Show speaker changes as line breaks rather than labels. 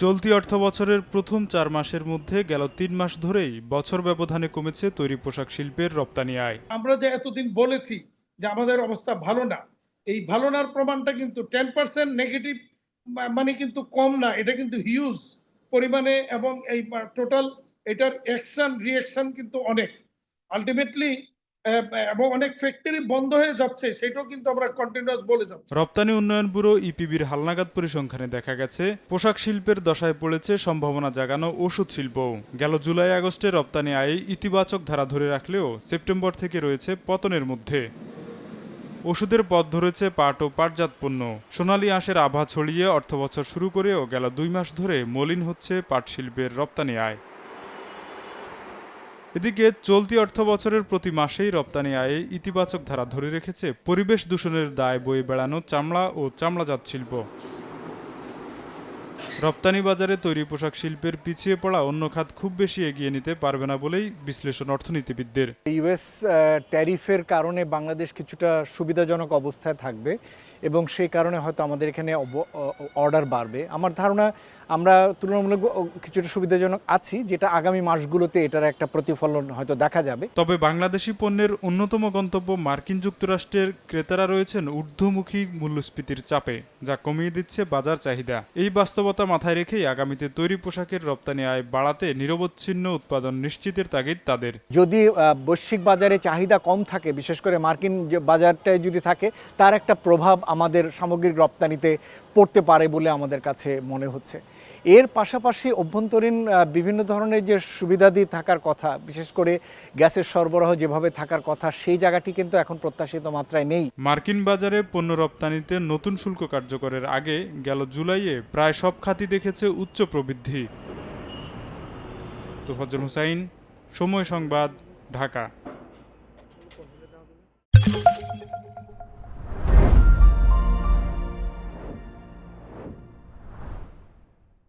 চলতি অর্থবছরের প্রথম চার মাসের মধ্যে গেল তিন মাস ধরেই বছর ব্যবধানে কমেছে তৈরি পোশাক শিল্পের রপ্তানি আয়।
আমরা যে এতদিন বলেছি যে আমাদের অবস্থা ভালো না, এই ভালো নার প্রমাণটা কিন্তু টেন পার্সেন্ট নেগেটিভ মানে কিন্তু কম না, এটা কিন্তু হিউজ পরিমাণে এবং এই টোটাল এটার অ্যাকশন রিয়াকশন কিন্তু অনেক। আলটিমেটলি এবং অনেক ফ্যাক্টরি বন্ধ হয়ে যাচ্ছে, সেটাও কিন্তু আমরা কন্টিনিউয়াস বলে যাচ্ছি।
রপ্তানি উন্নয়ন ব্যুরো ইপিবির হালনাগাদ পরিসংখ্যানে দেখা গেছে, পোশাক শিল্পের দশায় পড়েছে সম্ভাবনা জাগানো ওষুধ শিল্পও গেল জুলাই আগস্টে রপ্তানি আয়ে ইতিবাচক ধারা ধরে রাখলেও সেপ্টেম্বর থেকে রয়েছে পতনের মধ্যে। ওষুধের পথ ধরেছে পাট ও পাটজাত পণ্য। সোনালী আঁশের আভা ছড়িয়ে অর্থবছর শুরু করেও গেল দুই মাস ধরে মলিন হচ্ছে পাট শিল্পের রপ্তানি আয়। এদিকে চলতি অর্থ বছরের প্রতি মাসেই রপ্তানি আয়ে ইতিবাচক ধারা ধরে রেখেছে পরিবেশ দূষণের দায় বয়ে বেড়ানো চামড়া ও চামড়াজাত শিল্প। রপ্তানি বাজারে তৈরি পোশাক শিল্পের পিছিয়ে পড়া অন্য খাত খুব বেশি এগিয়ে নিতে পারবে না বলেই বিশ্লেষণ অর্থনীতিবিদদের।
ইউএস ট্যারিফের কারণে বাংলাদেশ কিছুটা সুবিধাজনক অবস্থায় থাকবে এবং সেই কারণে হয়তো আমাদের এখানে অর্ডার বাড়বে। আমার ধারণা আমরা তুলনামূলক কিছুটা সুবিধাজনক আছি যেটা আগামী মাসগুলোতে এটার একটা প্রতিফলন হয়তো দেখা যাবে।
তবে বাংলাদেশি পণ্যের অন্যতম গন্তব্য মার্কিন যুক্তরাষ্ট্রের ক্রেতারা রয়েছেন ঊর্ধ্বমুখী মূল্যস্ফীতির চাপে যা কমিয়ে দিচ্ছে বাজার চাহিদা। এই বাস্তবতা মাথায় রেখেই আগামীতে তৈরি পোশাকের রপ্তানি আয় বাড়াতে নিরবচ্ছিন্ন উৎপাদন নিশ্চিতের তাগিদ তাদের।
যদি বৈশ্বিক বাজারে চাহিদা কম থাকে বিশেষ করে মার্কিন যে বাজারটায় যদি থাকে তার একটা প্রভাব আমাদের সামগ্রিক রপ্তানিতে পড়তে পারে বলে আমাদের কাছে মনে হচ্ছে। এর পাশাপাশি অভ্যন্তরীণ বিভিন্ন ধরনের যে সুবিধাদি থাকার কথা, বিশেষ করে গ্যাসের সরবরাহ যেভাবে থাকার কথা, সেই জায়গাটি কিন্তু এখন প্রত্যাশিত মাত্রায় নেই।
মার্কিন বাজারে পণ্য রপ্তানিতে নতুন শুল্ক কার্যকরের আগে গেল জুলাইয়ে প্রায় সব খাতি দেখেছে উচ্চ প্রবৃদ্ধি। তোফাজ্জল হুসাইন, সময় সংবাদ, ঢাকা।